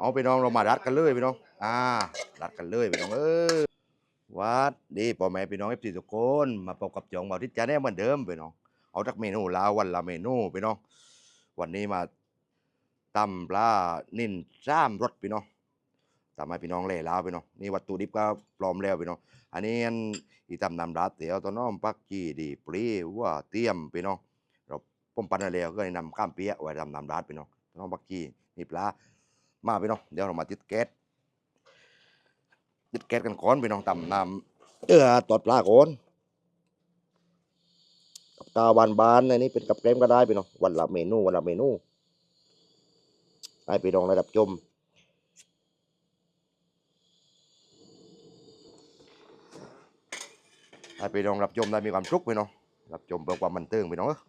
เอาพี่น้องเรามารัดกันเลยพี่น้อง อ่า รัดกันเลยพี่น้องเออวัดดีพ่อแม่พี่น้องเอฟซีทุกคนมาพบกับจองเบาทิศจาแน่เหมือนเดิมพี่น้อง เอาจากเมนูลาววันละเมนูพี่น้อง วันนี้มาตำปลานิ่นจ้ามรสพี่น้องตำให้พี่น้องเล่ลาวพี่น้อง นี่วัตถุดิบก็พร้อมแล้วพี่น้อง อันนี้อันอีตำนำรัดเตี๋ยวตอนน้อมปักจีดีปรีว่าเตรียมพี่น้องเราป้มปันอะไรก็เลยนำข้ามเปี๊ยะไว้ทำนำรัดพี่น้องตอนน้อมปักจีนี่ปลา มาพี่น้องเดี๋ยวเรามาติดแก๊สติดแก๊สกันก่อนพี่น้องตำน้ำเออตอดปลาก่อนกับตาบานบานในนี้เป็นกับแกล้มก็ได้พี่น้องวันละเมนูวันละเมนูให้พี่น้องระดับชมให้พี่น้องรับชมได้มีความสุขพี่น้องรับชมเพื่อความบันเทิงพี่น้องเอ้ย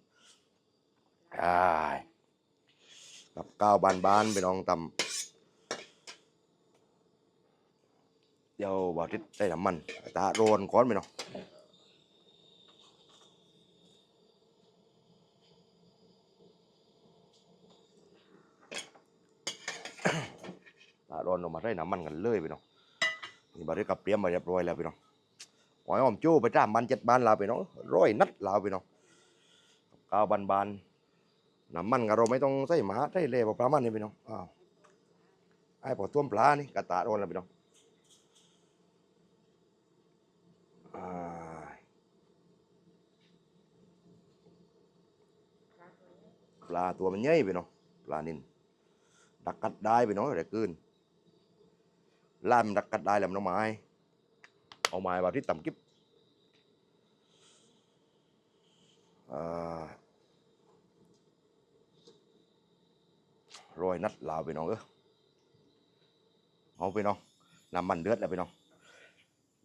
อ้ายกับก้าวบานบานๆพี่น้องตำ เดี๋ยวบ่าวทิศใส่น้ำมันตาโรนก้อนไปเนาะตาโรนออกมาใส่น้ำมันกันเลยไปเนาะนี่บ่าวทิศกับเตรียมมาเรียบร้อยแล้วไปเนาะหอยหอมจู้ไปจ้ามันเจ็ดบานลาไปเนาะร้อยนัดลาไปเนาะข้าวบานบานน้ำมันกับเราไม่ต้องใส่หมาใส่เล่ปลามันนี่ไปเนาะอ้าวไอ้พอต้วมปลานี่กระตาโรนแล้วไปเนาะ ปลาตัวมันใหญ่ไปเนาะปลานินดักกัดได้ไปเนาะแต่กืนล่ามนดักกัดได้แล้วมันเอาไม้เอาไม้มาที่ต่ำกิ๊บรอยนัดลาวไปน้องเออเอาไปน้องน้ำมันเดือดแล้วไปน้อง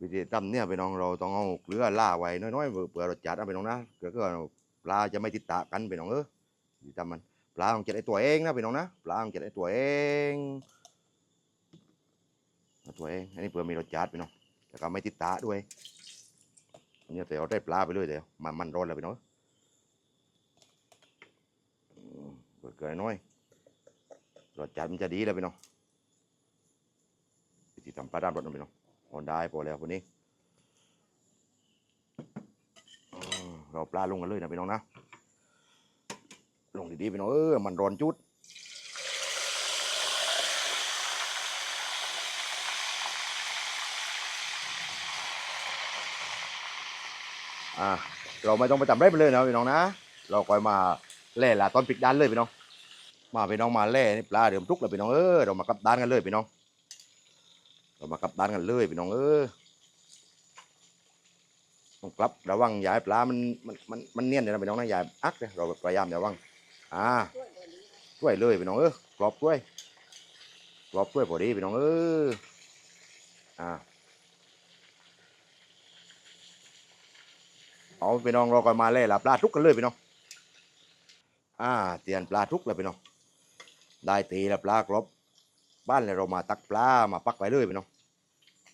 วิธีทำเนี่ยพี่น้องเราต้องเอาเกลือล่าไว้น้อยๆเผื่อเราจัดนะพี่น้องนะเกลือก็ปลาจะไม่ติดตากันพี่น้องเออ วิธีทำมันปลาต้องเจ็ดไอตัวเองนะพี่น้องนะปลาต้องเจ็ดไอตัวเองเอตัวเองอันนี้เผื่อมีรสจัดพี่น้องแต่ก็ไม่ติดตาด้วยอันนี้แต่เราได้ปลาไปเลยเดี๋ยวมันมันร้อนแล้วพี่น้องเปิดเกลือน้อยรสจัดมันจะดีแล้วพี่น้องวิธีทำปลาดำรสนะพี่น้องพอได้พอแล้วคนนี้เราปลาลงกันเลยนะพี่น้องนะ ลงดีๆพี่น้องเออมันร้อนจุดอ่าเราไม่ต้องไปจำได้ไปเลยนะพี่น้องนะ เราคอยมาเล่ละตอนปิดด้านเลยพี่น้อง มาพี่น้องมาเล่นี่ปลาเดือมทุกแล้วพี่น้องเออเรามากับด้านกันเลยพี่น้อง เรามากับด้านกันเลยพี่น้องเออต้องกลับระวังยาให้ปลามันมันมันมันเนียนเลยนะพี่น้องนะย่าอักเลยเราพยายามระวัง อ่าช่วยเลยพี่น้องเออกรอบช่วยกรอบช่วยพอดีพี่น้องเอออ่าเอาพี่น้องราก็มาเล่ละปลาทุกกันเลยพี่น้องอ่าเตียนปลาทุกแล้วพี่น้องได้ตีแล้วปลากรอบบ้านเลยเรามาตักปลามาปักไว้เลยพี่น้อง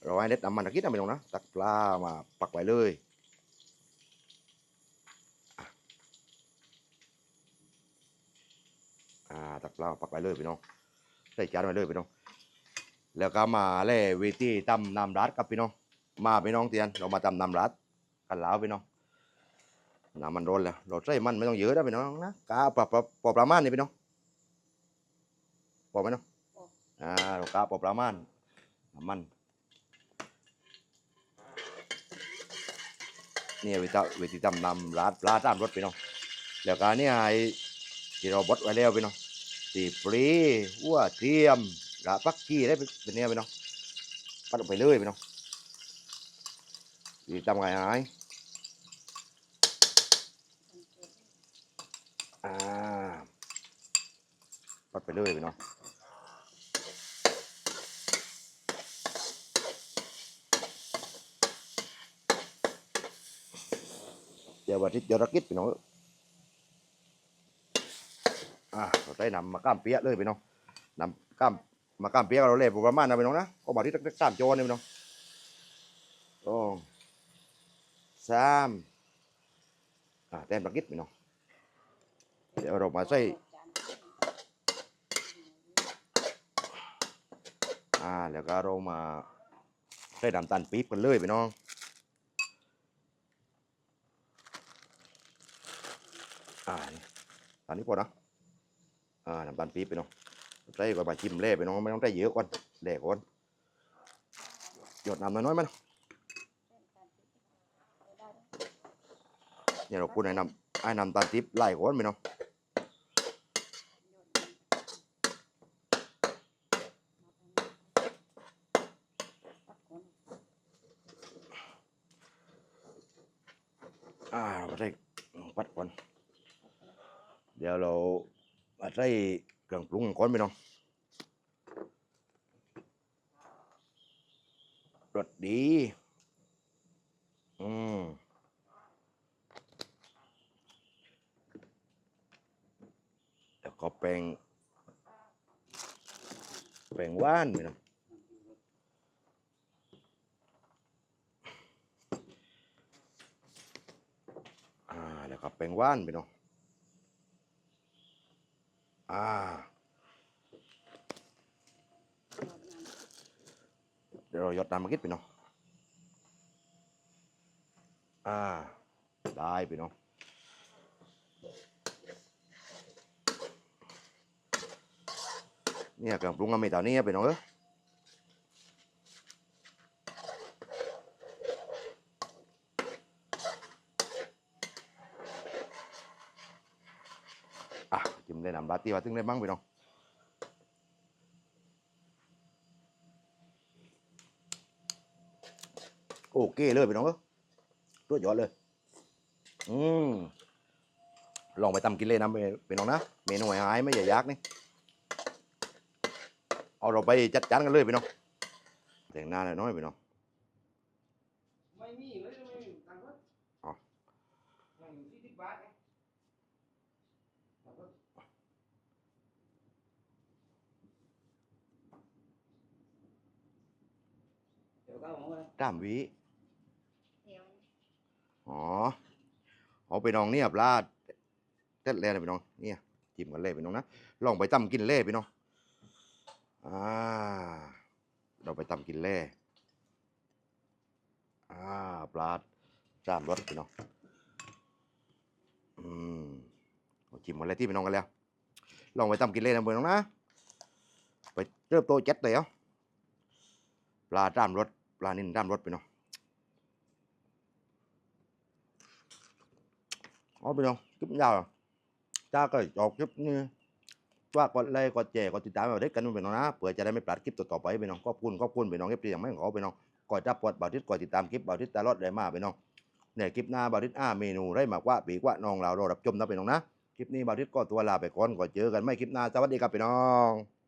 เราให้เด็ดน้ำมันตะกี้นะพี่น้องนะตักปลามาปักไว้เลยอะ อ่าตักปลาปักไว้เลยพี่น้องใส่จานไว้เลยพี่น้อง แล้วก็มาเล่เวทีตำน้ำรัดกับพี่น้อง มาพี่น้องเตียนเรามาตำน้ำรัดกันแล้วพี่น้องน้ำมันร้อนแล้วเราใส่มันไม่ต้องเยอะนะพี่น้องนะกาปรับปรับปรับประมาณนี้พี่น้องพอไหมเนาะอ่าเรากะพอประมาณน้ำมันเนี่ยวิธีวิธีทำนำราดปลาตามรสไปเนาะแล้วก็เนี่ยไอ้ที่เราบดไว้แล้วไปเนาะ ตีปรีหัวเทียมกะปักกี้ได้เป็นเนี่ยไปเนาะปัดลงไปเลยไปเนาะวิธีทำไงหายอ่าปัดไปเลยไปเนาะเดี๋ยววันที่เดี๋ยวรักิดพี่น้อง อะเราได้นำมาก้ามเปียะเลยพี่น้องนำก้ามมาก้ามเปียะเราเล่ประมาณนะพี่น้องนะก็มาที่ตักก้ามโจนนี่พี่น้องสองสามอะแต้มรักิดพี่น้องเดี๋ยวเรามาใส่อ่าแล้วก็เรามาใส่น้ำตาลปี๊บกันเลยพี่น้องอ่าตอนนี้พอนะ อ่าน้ำตาลปี๊บไปน้องใส่ก่อนมาชิมเล่ไปน้องไม่ต้องใส่เยอะก่อนแหลกก่อนหยดน้ำน้อยๆมันเนี่ยเราพูดให้น้ำให้น้ำตาลปี๊บไล่ก่อนไปน้องอ่าเราใส่ปัดก่อนเดี๋ยวเรา มาใส่เครื่องปรุงก่อนไปน้องรสดี อืมแล้วก็แป้งแป้งว่านไปน้องอ่าแล้วก็แป้งว่านไปน้อง อ่าเดี๋ยวเราหยดน้ำมากิดไปเนาะอ่า ได้ไปเนาะเนี่ยกับปรุงก็มีเท่านี้ไปเนาะจิ้มได้น้ำบา ตีว่าถึงได้บ้างไปน้องโอเคเลยไปน้องเอ้ยตัวยอดเลย อืมลองไปทำกินเลยนะไปไปน้องนะ เมนูหายไม่ใหญ่ยากนี่ เอาเราไปจัดจานกันเลยพี่น้องแต่งหน้าหน่อยพี่น้องไม่มีเลยไม่มีตังค์รถ อ๋อ ไม่มีสี่สิบบาทไงตังค์รถเดี๋ยวก็เอามาเลย ตามวิเดี๋ยวอ๋อเอาไปน้องเนี่ยปลาเต็ดเลยนะพี่น้องเนี่ยจิ้มกันเลยพี่น้องนะลองไปตำกินเล่พี่น้องอ่าเราไปตำกินเล่อ่าปลาจามรสพี่น้องอืมเอาจิ้มกันเลยที่พี่น้องกันแล้ว ลองไปตำกินเล่นะพี่น้องนะไปเริ่มโตเจ็ดเลยเอาปลาจามรสป ลานิ่นจามรสพี่น้องเอาไปน้องคลิปยาว à cha ก็จบคลิปนี้ว่ากดไลค์กดแชร์กดติดตามเอาได้กันไปน้องนะเผื่อจะได้ไม่พลาดคลิปต่อๆไปไปน้องขอบคุณขอบคุณไปน้องเอฟซีอย่างไม่ขอไปน้องกดจับปวดบ่าวทิศกดติดตามคลิปบ่าวทิศตลอดได้มาไปน้องเนี่ยคลิปหน้าบ่าวทิศอ้าเมนูได้มากว่าปีกว่าน้องเราเรอรับชมนะไปน้องนะ คลิปนี้บ่าวทิศก็ตัวลาไปก่อนก่อนเจอกันไม่คลิปหน้า สวัสดีครับไปน้อง